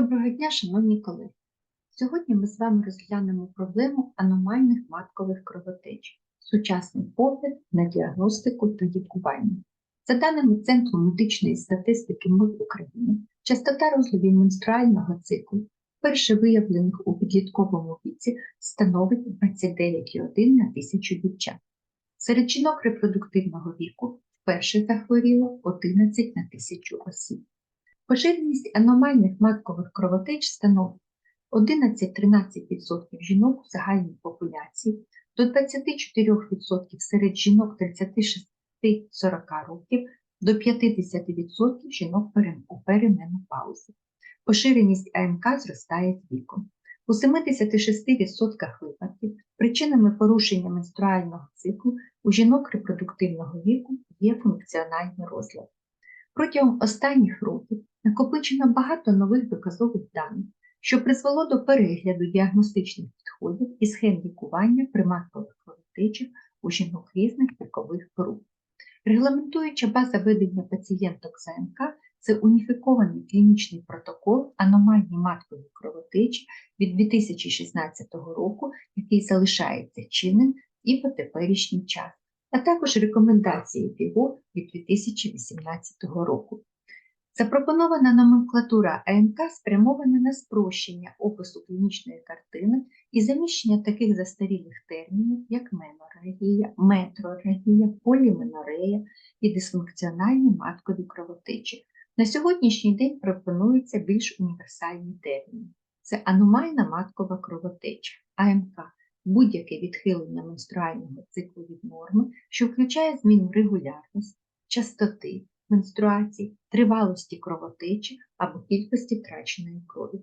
Доброго дня, шановні колеги! Сьогодні ми з вами розглянемо проблему аномальних маткових кровотеч, сучасний погляд на діагностику та лікування. За даними Центру медичної статистики МОЗ України, частота розладів менструального циклу, вперше виявлених у підлітковому віці, становить 29,1 на тисячу дівчат. Серед жінок репродуктивного віку вперше захворіло 11 на тисячу осіб. Поширеність аномальних маткових кровотеч становить 11-13% жінок в загальній популяції, до 24% серед жінок 36-40 років, до 50% жінок у переменопаузі. Поширеність АМК зростає з віком. У 76% випадків причинами порушення менструального циклу у жінок репродуктивного віку є функціональний розлад. Протягом останніх років накопичено багато нових доказових даних, що призвело до перегляду діагностичних підходів і схем лікування при маткових кровотечах у жінок різних вікових груп. Регламентуюча база ведення пацієнток з АМК – це уніфікований клінічний протокол аномальні маткові кровотечі від 2016 року, який залишається чинним і по теперішній час, а також рекомендації ФІГО від 2018 року. Запропонована номенклатура АМК спрямована на спрощення опису клінічної картини і заміщення таких застарілих термінів, як менорегія, метрорегія, поліменорея і дисфункціональні маткові кровотечі. На сьогоднішній день пропонуються більш універсальні терміни. Це аномальна маткова кровотеча, АМК, будь-яке відхилення менструального циклу від норми, що включає зміну регулярності, частоти, менструацій, тривалості кровотечі або кількості втраченої крові.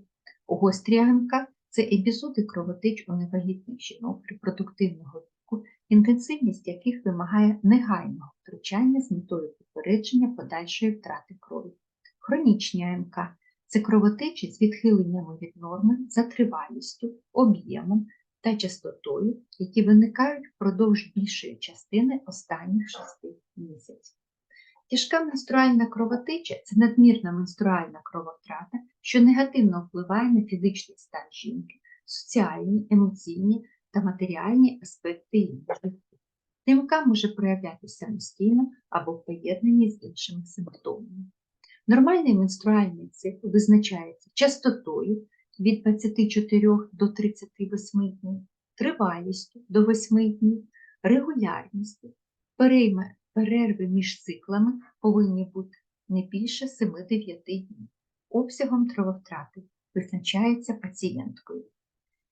Гострі АМК – це епізоди кровотеч у невагітних жінок репродуктивного віку, інтенсивність яких вимагає негайного втручання з метою попередження подальшої втрати крові. Хронічні АМК – це кровотечі з відхиленнями від норми за тривалістю, об'ємом та частотою, які виникають впродовж більшої частини останніх шести місяців. Тяжка менструальна кровотеча це надмірна менструальна крововтрата, що негативно впливає на фізичний стан жінки, соціальні, емоційні та матеріальні аспекти її життя. ТМК може проявлятися самостійно або в поєднанні з іншими симптомами. Нормальний менструальний цикл визначається частотою від 24 до 38 днів, тривалістю до 8 днів, регулярністю, перерви між циклами повинні бути не більше 7-9 днів. Обсягом крововтрати визначається пацієнткою.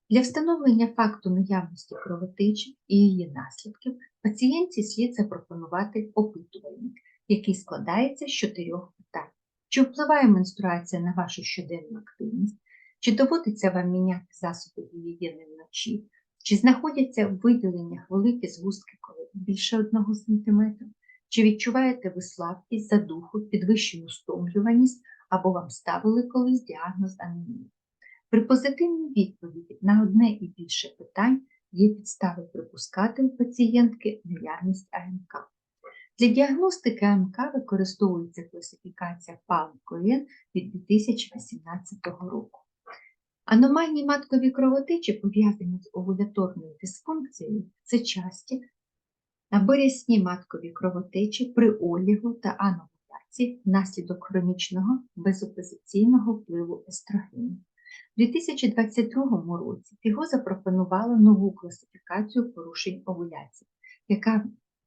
Для встановлення факту наявності кровотечі і її наслідків пацієнтці слід запропонувати опитувальник, який складається з чотирьох питань. Чи впливає менструація на вашу щоденну активність? Чи доводиться вам міняти засоби гігієни вночі? Чи знаходяться в виділеннях великі згустки крові більше 1 см? Чи відчуваєте ви слабкість, задуху, підвищену стомлюваність або вам ставили колись діагноз анемії? При позитивній відповіді на одне і більше питань є підстави припускати у пацієнтки наявність АМК. Для діагностики АМК використовується класифікація PALM-COEN від 2018 року. Аномальні маткові кровотечі, пов'язані з овуляторною дисфункцією, це часті або рясні маткові кровотечі при олігу та ановуляції внаслідок хронічного безопозиційного впливу естрогену. У 2022 році ФІГО запропонувала нову класифікацію порушень овуляції, яка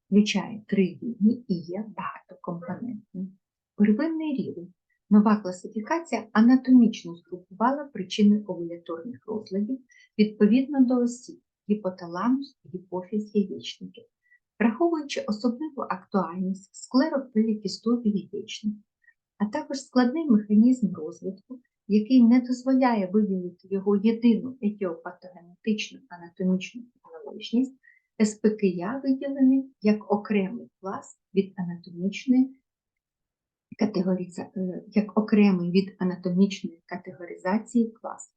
включає три рівні і є багатокомпонентною. Первинний рівень Нова класифікація анатомічно згрупувала причини овуляторних розладів відповідно до осіб гіпоталамус, гіпофіз, яєчники, враховуючи особливу актуальність склерополікістозу яєчник, а також складний механізм розвитку, який не дозволяє виділити його єдину етіопатогенетичну анатомічну приналежність, СПКЯ виділений як окремий клас від анатомічної категоріза... е, як окремий від анатомічної категоризації клас.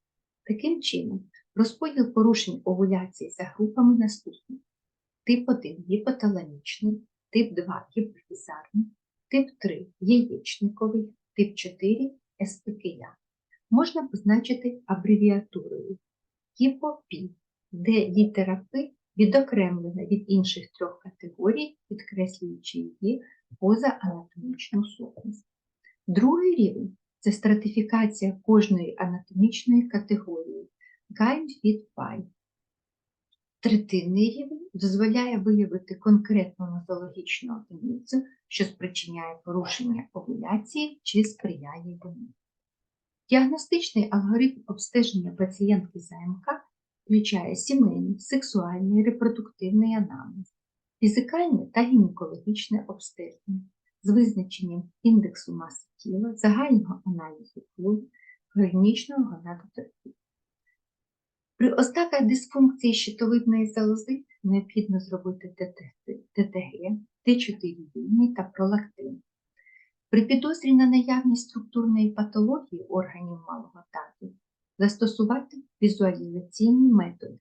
Таким чином, розподіл порушень овуляції за групами наступний. Тип 1 гіпоталамічний, тип 2 гіпофізарний, тип 3 яєчниковий, тип 4 СПКЯ. можна позначити абревіатурою КІПОПІ, де літера П відокремлена від інших трьох категорій, підкреслюючи її позаанатомічну сутність. Другий рівень це стратифікація кожної анатомічної категорії Guide від Pie. Третинний рівень дозволяє виявити конкретну нозологічну одиницю, що спричиняє порушення овуляції чи сприяє йому. Діагностичний алгоритм обстеження пацієнтки з АМК включає сімейний, сексуальний, репродуктивний анамнез, фізикальне та гінекологічне обстеження з визначенням індексу маси тіла, загального аналізу крові, хронічного гонадотерапії. При ознаках дисфункції щитовидної залози необхідно зробити ТТГ, Т4 вільний та пролактин. При підозрі на наявність структурної патології органів малого тазу застосувати візуалізаційні методи.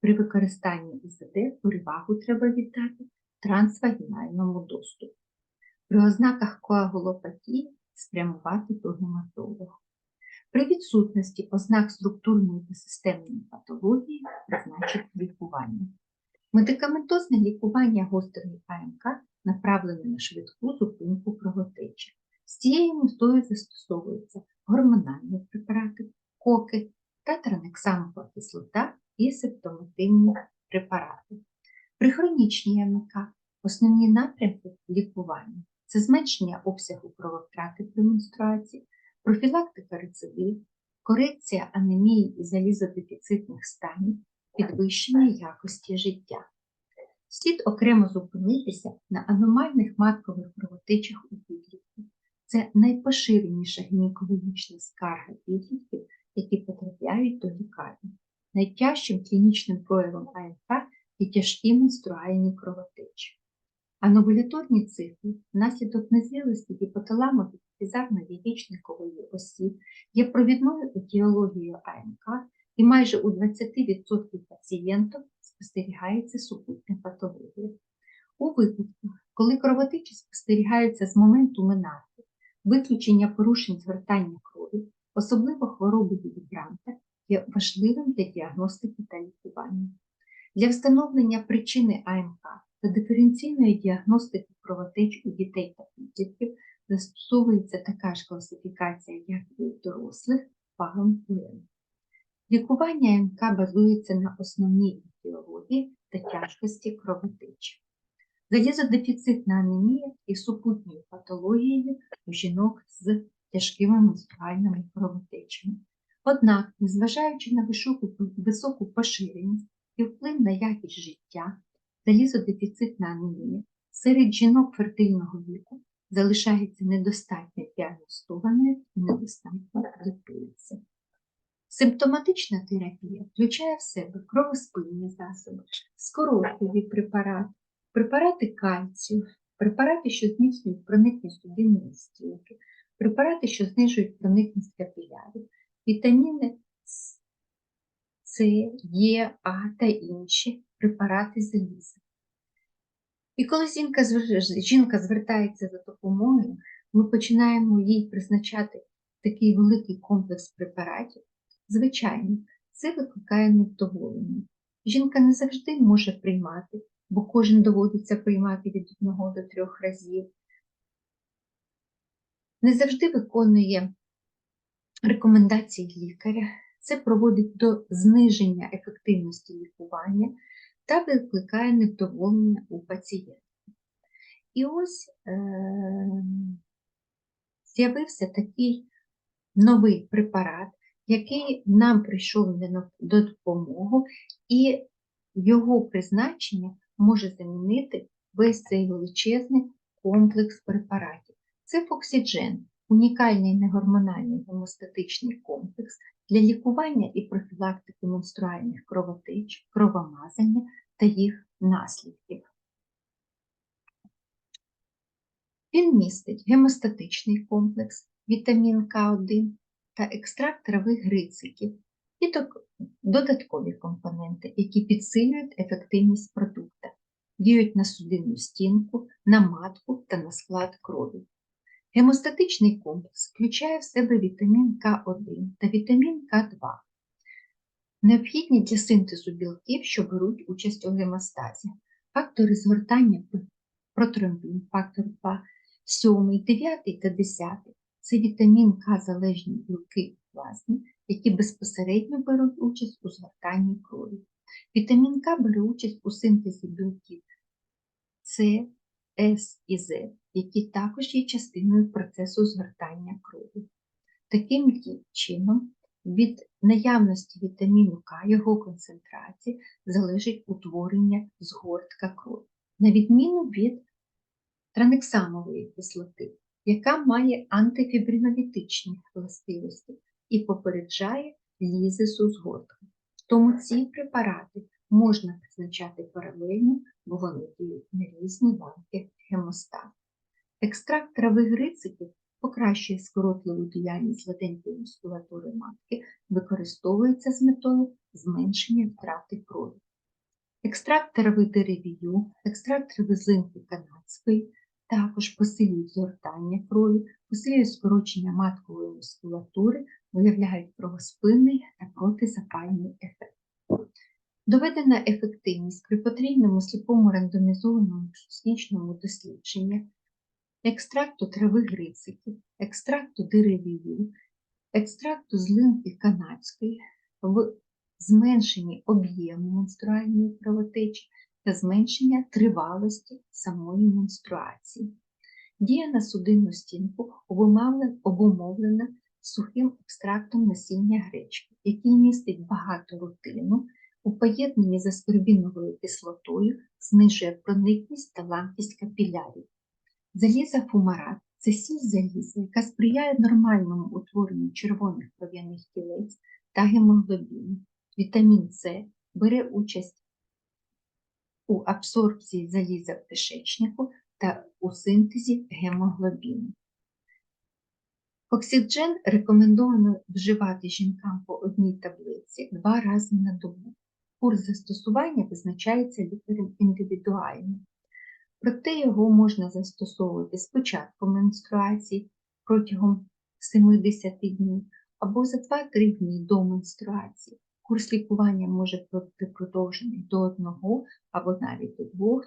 При використанні ІЗД перевагу треба віддати трансвагінальному доступу. При ознаках коагулопатії спрямувати до гематолога. При відсутності ознак структурної та системної патології призначити лікування. Медикаментозне лікування гострої АМК направлене на швидку зупинку кровотечі. З цією метою застосовуються гормональні препарати, коки, тетранексамова кислота і симптомативні препарати. При хронічній АМК основні напрямки лікування це зменшення обсягу крововтрати при менструації, профілактика рецидив, корекція анемії і залізодефіцитних станів, підвищення якості життя. Слід окремо зупинитися на аномальних маткових кровотечах у підлітків. Це найпоширеніша гінекологічна скарга підлітків, які потрапляють до лікарні. Найтяжчим клінічним проявом АМК є тяжкі менструальні кровотечі. Ановуляторні цикли внаслідок незрілості гіпоталамової фізарно-яєчникової осі є провідною етіологією АМК і майже у 20% пацієнтів спостерігається супутня патологія. У випадках, коли кровотечі спостерігаються з моменту менарки, виключення порушень звертання крові, особливо хвороби Гілібранта, є важливим для діагностики та лікування. Для встановлення причини АМК та диференційної діагностики кровотеч у дітей та підлітків застосовується така ж класифікація, як і у дорослих пагом Лікування АМК базується на основній етіології та тяжкості кровотечі. Залізодефіцитна анемія і супутньою патологією у жінок з тяжкими менструальними кровотечами. Однак, незважаючи на високу поширеність і вплив на якість життя, залізодефіцитна анемія серед жінок фертильного віку залишається недостатньо діагностованою і недостатньо лікується. Симптоматична терапія включає в себе кровоспинні засоби, скоротливі препарати, препарати кальцію, препарати, що зміцнюють проникність судинної стінки, препарати, що знижують проникність капілярів, вітаміни С, Е, А та інші препарати заліза. І коли жінка, жінка звертається за допомогою, ми починаємо їй призначати такий великий комплекс препаратів. Звичайно, це викликає невдоволення. Жінка не завжди може приймати, бо кожен доводиться приймати від одного до трьох разів. Не завжди виконує рекомендації лікаря. Це проводить до зниження ефективності лікування та викликає невдоволення у пацієнта. І ось е з'явився такий новий препарат, який нам прийшов до допомоги, і його призначення може замінити весь цей величезний комплекс препаратів. Це фоксіджен, унікальний негормональний гемостатичний комплекс для лікування і профілактики менструальних кровотеч, кровомазання та їх наслідків. Він містить гемостатичний комплекс, вітамін К1 та екстракт травих грициків і додаткові компоненти, які підсилюють ефективність продукту, діють на судинну стінку, на матку та на склад крові. Гемостатичний комплекс включає в себе вітамін К1 та вітамін К2, необхідні для синтезу білків, що беруть участь у гемостазі, фактори згортання протромбін, фактор 2, 7, 9 та 10 це вітамін К залежні білки плазми, які безпосередньо беруть участь у згортанні крові. Вітамін К бере участь у синтезі білків С, С і З, які також є частиною процесу згортання крові. Таким чином, від наявності вітаміну К, його концентрації, залежить утворення згортка крові, на відміну від транексамової кислоти, яка має антифібринолітичні властивості і попереджає лізису згортки. Тому ці препарати можна призначати паралельно, бо вони діють на різні ланки гемостату. Екстракт трави грициків покращує скоротливу діяльність латентної мускулатури матки, використовується з метою зменшення втрати крові. Екстракт трави деревію, екстракт трави злинки канадської також посилюють згортання крові, посилюють скорочення маткової мускулатури, виявляють кровоспинний та протизапальний ефект. Доведена ефективність при потрібному сліпому рандомізованому дослідженні екстракту трави грициків, екстракту деревію, екстракту злинки канадської в зменшенні об'єму менструальної кровотечі та зменшення тривалості самої менструації. Дія на судинну стінку обумовлена сухим екстрактом насіння гречки, який містить багато рутину, у поєднанні з аскорбіновою кислотою знижує проникність та ламкість капілярів. Заліза фумарат це сіль заліза, яка сприяє нормальному утворенню червоних кров'яних тілець та гемоглобіну. Вітамін С бере участь у абсорбції заліза в кишечнику та у синтезі гемоглобіну. Оксиджен рекомендовано вживати жінкам по одній таблиці два рази на добу. Курс застосування визначається лікарем індивідуально. Проте його можна застосовувати спочатку менструації протягом 70 днів або за 2-3 дні до менструації. Курс лікування може бути продовжений до 1 або навіть до 2-3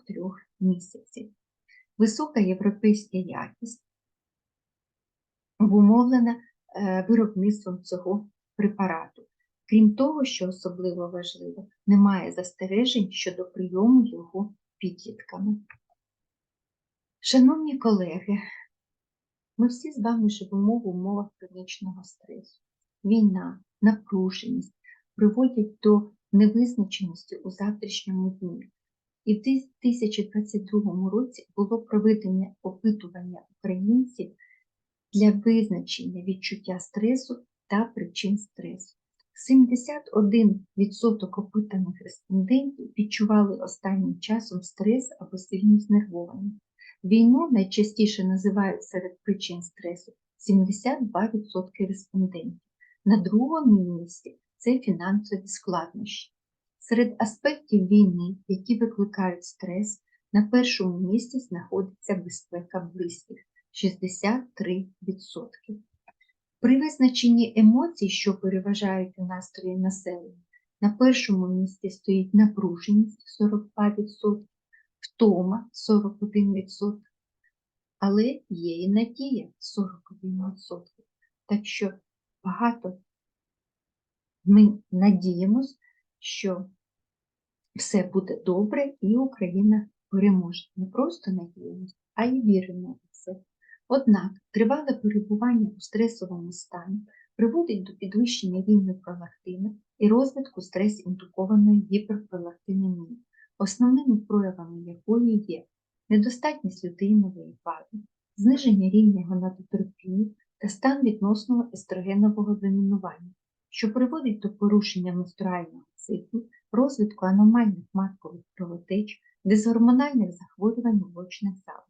місяців. Висока європейська якість обумовлена е, виробництвом цього препарату. Крім того, що особливо важливо, немає застережень щодо прийому його підлітками. Шановні колеги, ми всі з вами живемо в умовах хронічного стресу. Війна, напруженість приводять до невизначеності у завтрашньому дні. І в 2022 році було проведення опитування українців для визначення відчуття стресу та причин стресу. 71% опитаних респондентів відчували останнім часом стрес або сильну знервованість. Війну найчастіше називають серед причин стресу 72% респондентів. На другому місці це фінансові складнощі. Серед аспектів війни, які викликають стрес, на першому місці знаходиться безпека близьких 63%. При визначенні емоцій, що переважають у настрої населення, на першому місці стоїть напруженість 42%, втома 41%, але є і надія 41%. Так що багато ми надіємось, що все буде добре і Україна переможе. Не просто надіємося, а й віримо в це. Однак тривале перебування у стресовому стані приводить до підвищення рівня пролактину і розвитку стрес-індукованої гіперпролактинемії, основними проявами якої є недостатність лютеїнової фази, зниження рівня гонадотропінів та стан відносного естрогенового домінування, що приводить до порушення менструального циклу, розвитку аномальних маткових кровотеч, дисгормональних захворювань молочних залоз.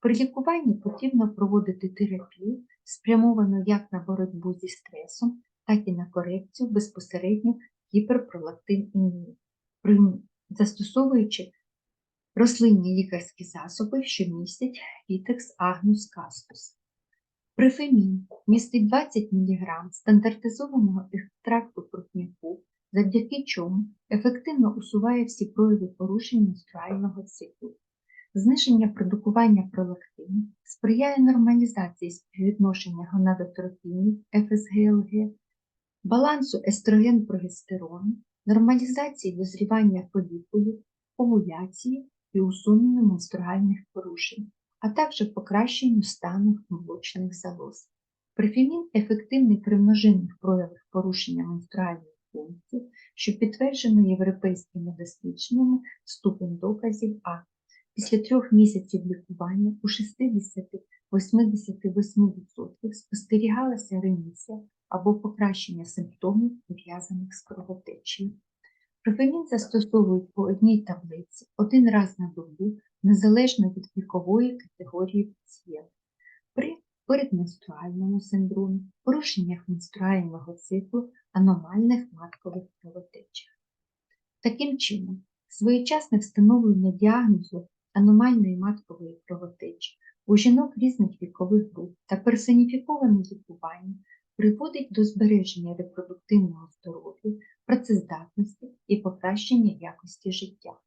При лікуванні потрібно проводити терапію, спрямовану як на боротьбу зі стресом, так і на корекцію безпосередньо гіперпролактинемії, при- застосовуючи рослинні лікарські засоби, що містять фітекс агнус каспус. Прифемін містить 20 мг стандартизованого екстракту крупняку, завдяки чому ефективно усуває всі прояви порушень менструального циклу. Зниження продукування пролактину сприяє нормалізації співвідношення гонадотропінів ФСГЛГ, балансу естроген-прогестерону, нормалізації дозрівання фолікулів, овуляції і усуненню менструальних порушень, а також покращенню стану молочних залоз. Прифемін ефективний при множинних проявах порушення менструальних функцій, що підтверджено європейськими дослідженнями ступень доказів А. Після трьох місяців лікування у 60-88% спостерігалася ремісія або покращення симптомів, пов'язаних з кровотечею. Профемін застосовують по одній таблиці один раз на добу, незалежно від вікової категорії пацієнта. При передменструальному синдромі, порушеннях менструального циклу, аномальних маткових кровотечах. Таким чином, своєчасне встановлення діагнозу аномальної маткової кровотечі у жінок різних вікових груп та персоніфіковане лікування приводить до збереження репродуктивного здоров'я, працездатності і покращення якості життя.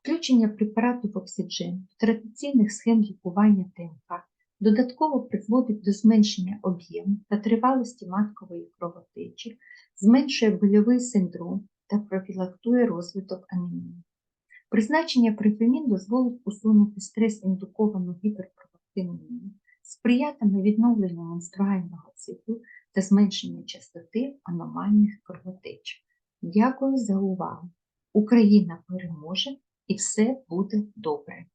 Включення препарату Оксиджен в традиційних схем лікування ТМК додатково призводить до зменшення об'єму та тривалості маткової кровотечі, зменшує больовий синдром та профілактує розвиток анемії. Призначення прифемін дозволить усунути стрес-індуковану гіперпродуктивнію, сприятиме відновленню менструального циклу та зменшенню частоти аномальних кровотеч. Дякую за увагу! Україна переможе і все буде добре!